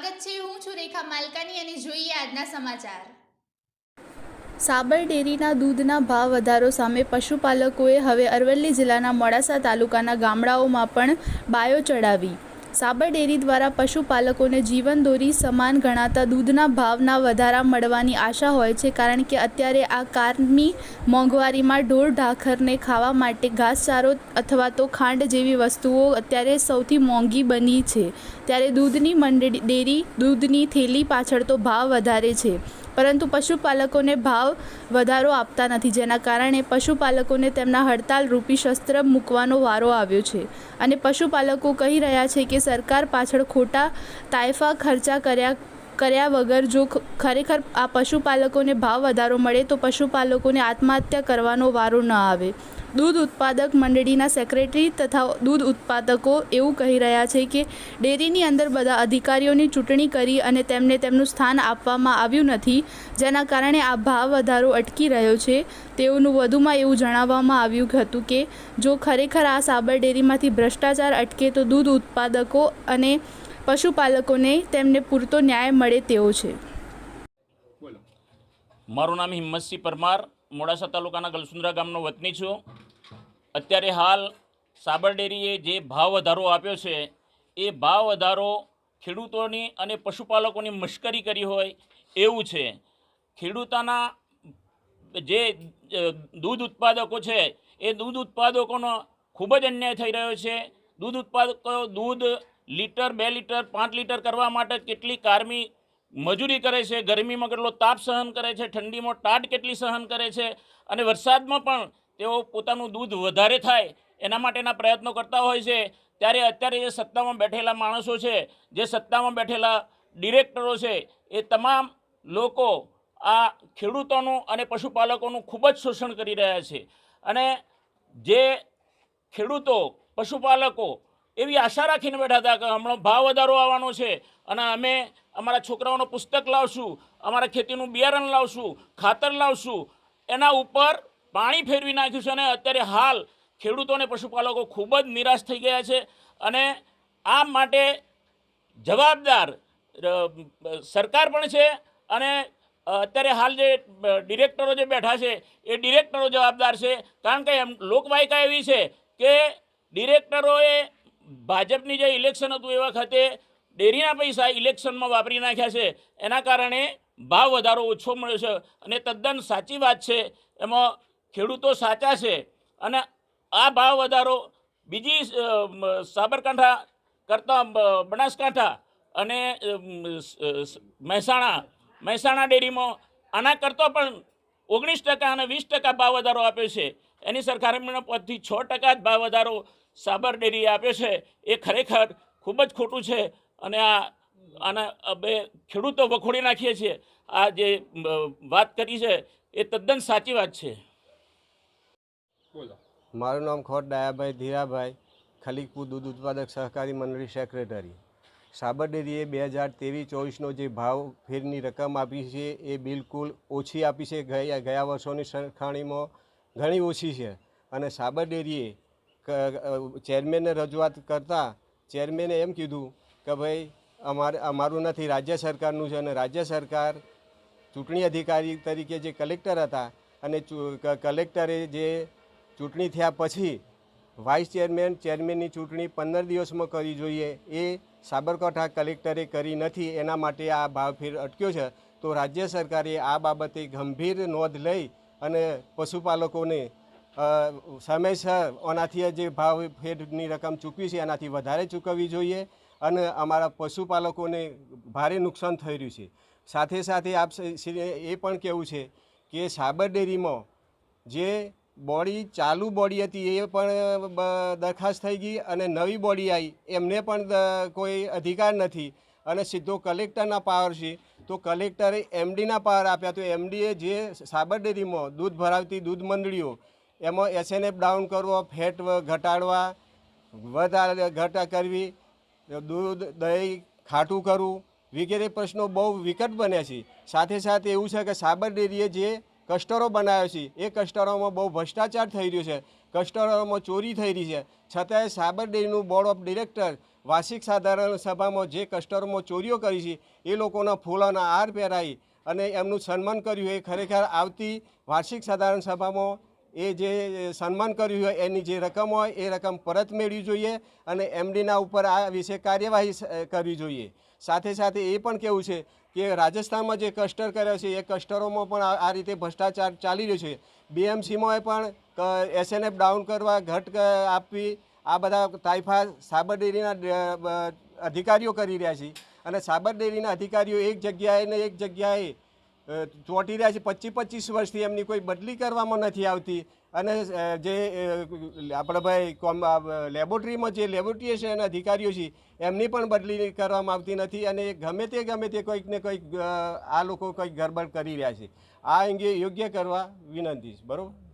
સ્વાગત છે. હું છું રેખા માલકાની અને જોઈએ આજના સમાચાર. સાબર ડેરીના દૂધના ભાવ વધારો સામે પશુપાલકોએ હવે અરવલ્લી જિલ્લાના મોડાસા તાલુકાના ગામડાઓમાં પણ બાયો ચડાવી. સાબર ડેરી દ્વારા પશુપાલકોને જીવન દોરી સમાન ગણાતા દૂધના ભાવના વધારા મળવાની આશા હોય છે કારણ કે અત્યારે આ કારની મોંઘવારીમાં ઢોર ઢાખરને ખાવા માટે ઘાસચારો અથવા તો ખાંડ જેવી વસ્તુઓ અત્યારે સૌથી મોંઘી બની છે. ત્યારે દૂધની મંડળી ડેરી દૂધની થેલી પાછળ તો ભાવ વધારે છે. પરંતુ પશુપાલકોને ભાવ વધારો આપતા નથી, જેના કારણે પશુપાલકોને તેમના હડતાલ રૂપી શસ્ત્ર મૂકવાનો વારો આવ્યો છે. અને પશુપાલકો કહી રહ્યા છે કે સરકાર પાછળ ખોટા તાયફા ખર્ચા કર્યા કર્યા વગર જો ખરેખર આ પશુપાલકોને ભાવ વધારો મળે તો પશુપાલકોને આત્મહત્યા કરવાનો વારો ન આવે. દૂધ ઉત્પાદક મંડળીના સેક્રેટરી તથા દૂધ ઉત્પાદકો એવું કહી રહ્યા છે કે, ડેરીની અંદર બધા અધિકારીઓની ચૂંટણી કરી અને તેમને તેમનું સ્થાન આપવામાં આવ્યું નથી, જેના કારણે આ ભાવ વધારો અટકી રહ્યો છે. તેઓનું વધુમાં એવું જણાવવામાં આવ્યું હતું કે, જો ખરેખર આ સાબર ડેરીમાંથી ભ્રષ્ટાચાર અટકે તો દૂધ ઉત્પાદકો અને પશુપાલકોને તેમને પૂરતો ન્યાય મળે તેવો છે. મારું નામ હિંમતસિંહ પરમાર, મોડાસા તાલુકાના ગલસુંદરા ગામનો વતની છું. અત્યારે હાલ સાબર ડેરીએ જે ભાવ વધારો આપ્યો છે, એ ભાવ વધારો ખેડૂતોની અને પશુપાલકોની મશ્કરી કરી હોય એવું છે. ખેડૂતોના જે દૂધ ઉત્પાદકો છે, એ દૂધ ઉત્પાદકોનો ખૂબ જ અન્યાય થઈ રહ્યો છે. દૂધ ઉત્પાદકો દૂધ લીટર, બે લીટર, પાંચ લીટર કરવા માટે કેટલી કારમી મજૂરી કરે છે, ગરમીમાં કેટલો તાપ સહન કરે છે, ઠંડીમાં ટાટ કેટલી સહન કરે છે અને વરસાદમાં પણ તેઓ પોતાનું દૂધ વધારે થાય એના માટેના પ્રયત્નો કરતા હોય છે. ત્યારે અત્યારે જે સત્તામાં બેઠેલા માણસો છે, જે સત્તામાં બેઠેલા ડિરેક્ટરો છે, એ તમામ લોકો આ ખેડૂતોનું અને પશુપાલકોનું ખૂબ જ શોષણ કરી રહ્યા છે. અને જે ખેડૂતો, પશુપાલકો એવી આશા રાખીને બેઠા હતા કે હમણાં ભાવ વધારો આવવાનો છે અને અમે અમારા છોકરાઓનું પુસ્તક લાવશું, અમારા ખેતીનું બિયારણ લાવશું, ખાતર લાવશું. એના ઉપર પાણી ફેરવી નાખ્યું છે અને અત્યારે હાલ ખેડૂતો અને પશુપાલકો ખૂબ જ નિરાશ થઈ ગયા છે અને આ માટે જવાબદાર સરકાર પણ છે અને અત્યારે હાલ જે ડિરેક્ટરો જે બેઠા છે એ ડિરેક્ટરો જવાબદાર છે. કારણ કે એમ લોકવાયકા એવી છે કે ડિરેક્ટરોએ ભાજપની જે ઇલેક્શન હતું એ વખતે ડેરીના પૈસા ઇલેક્શનમાં વાપરી નાખ્યા છે. એના કારણે ભાવ વધારો ઓછો મળ્યો છે અને તદ્દન સાચી વાત છે. એમાં ખેડૂતો સાચા છે અને આ ભાવ વધારો બીજી સાબરકાંઠા કરતાં બનાસકાંઠા અને મહેસાણા મહેસાણા ડેરીમાં આના કરતાં પણ ઓગણીસ ટકા અને વીસ ટકા ભાવ વધારો આપ્યો છે. એની સરકારના પદથી છ ટકા જ ભાવ વધારો સાબર ડેરી આપ્યો છે એ ખરેખર ખૂબ જ ખોટું છે. અને આ આના અમે ખેડૂતો વખોડી નાખીએ છીએ. આ જે વાત કરી છે એ તદ્દન સાચી વાત છે. મારું નામ ખોટ ડાયાભાઈ ધીરાભાઈ ખલીકપુર દૂધ ઉત્પાદક સહકારી મંડળી સેક્રેટરી. સાબર ડેરીએ બે હજાર ત્રેવીસ ચોવીસનો જે ભાવ ફેરની રકમ આપી છે એ બિલકુલ ઓછી આપી છે. ગયા ગયા વર્ષોની સરખામણીમાં ઘણી ઓછી છે. અને સાબર ડેરીએ ચેરમેનને રજૂઆત કરતાં ચેરમેને એમ કીધું કે ભાઈ, અમારે, અમારું નથી, રાજ્ય સરકારનું છે અને રાજ્ય સરકાર ચૂંટણી અધિકારી તરીકે જે કલેક્ટર હતા અને કલેક્ટરે જે ચૂંટણી થયા પછી વાઇસ ચેરમેન, ચેરમેનની ચૂંટણી પંદર દિવસમાં કરવી જોઈએ, એ સાબરકાંઠા કલેક્ટરે કરી નથી, એના માટે આ ભાવફેર અટક્યો છે. તો રાજ્ય સરકારે આ બાબતે ગંભીર નોંધ લઈ અને પશુપાલકોને સમયસર ઓનાથી જે ભાવ ફેરની રકમ ચૂકવી છે, એનાથી વધારે ચૂકવવી જોઈએ અને અમારા પશુપાલકોને ભારે નુકસાન થઈ રહ્યું છે. સાથે સાથે આપ એ પણ કહેવું છે કે સાબર ડેરીમાં જે બોડી ચાલુ બોડી હતી એ પણ દરખાસ્ત થઈ ગઈ અને નવી બોડી આવી, એમને પણ કોઈ અધિકાર નથી અને સીધો કલેક્ટરના પાવર છે. તો કલેક્ટરે એમડીના પાવર આપ્યા, તો એમડીએ જે સાબર ડેરીમાં દૂધ ભરાવતી દૂધ મંડળીઓ એમાં એસએનએફ ડાઉન કરવો, ફેટ ઘટાડવા, વધારે ઘટા કરવી, દૂધ, દહીં ખાટું કરવું, વગેરે પ્રશ્નો બહુ વિકટ બન્યા છે. સાથે સાથે એવું છે કે સાબર ડેરીએ જે કસ્ટરો બનાવ્યો છે, એ કસ્ટરોમાં બહુ ભ્રષ્ટાચાર થઈ રહ્યો છે. કસ્ટરોમાં ચોરી થઈ રહી છે. છતાંય સાબર ડેરીનું બોર્ડ ઓફ ડિરેક્ટર વાર્ષિક સાધારણ સભામાં જે કસ્ટરોમાં ચોરીઓ કરી છે, એ લોકોના ફૂલોના હાર પહેરાવી અને એમનું સન્માન કર્યું. એ ખરેખર આવતી વાર્ષિક સાધારણ સભામાં એ જે સન્માન કર્યું હોય, એની જે રકમ હોય, એ રકમ પરત મેળવી જોઈએ અને એમડીના ઉપર આ વિશે કાર્યવાહી કરવી જોઈએ. સાથે સાથે એ પણ કેવું છે કે રાજસ્થાનમાં જે કસ્ટર કર્યો છે, એ કસ્ટરોમાં પણ આ રીતે ભ્રષ્ટાચાર ચાલી રહ્યો છે. બીએમસીમાં પણ એસએનએફ ડાઉન કરવા ઘટ આપવી, આ બધા તાઇફા સાબરડેરીના અધિકારીઓ કરી રહ્યા છે. અને સાબરડેરીના અધિકારીઓ એક જગ્યાએ ને એક જગ્યાએ ચોંટી રહ્યા છે, પચીસ પચીસ વર્ષથી એમની કોઈ બદલી કરવામાં નથી આવતી. અને જે આપણા ભાઈ લેબોરેટરીમાં જે લેબોરેટરી છે એના અધિકારીઓ છે, એમની પણ બદલી કરવામાં આવતી નથી અને ગમે તે ગમે તે કોઈક ને કોઈક આ લોકો કંઈક ગરબડ કરી રહ્યા છે. આ અંગે યોગ્ય કરવા વિનંતી છે, બરાબર?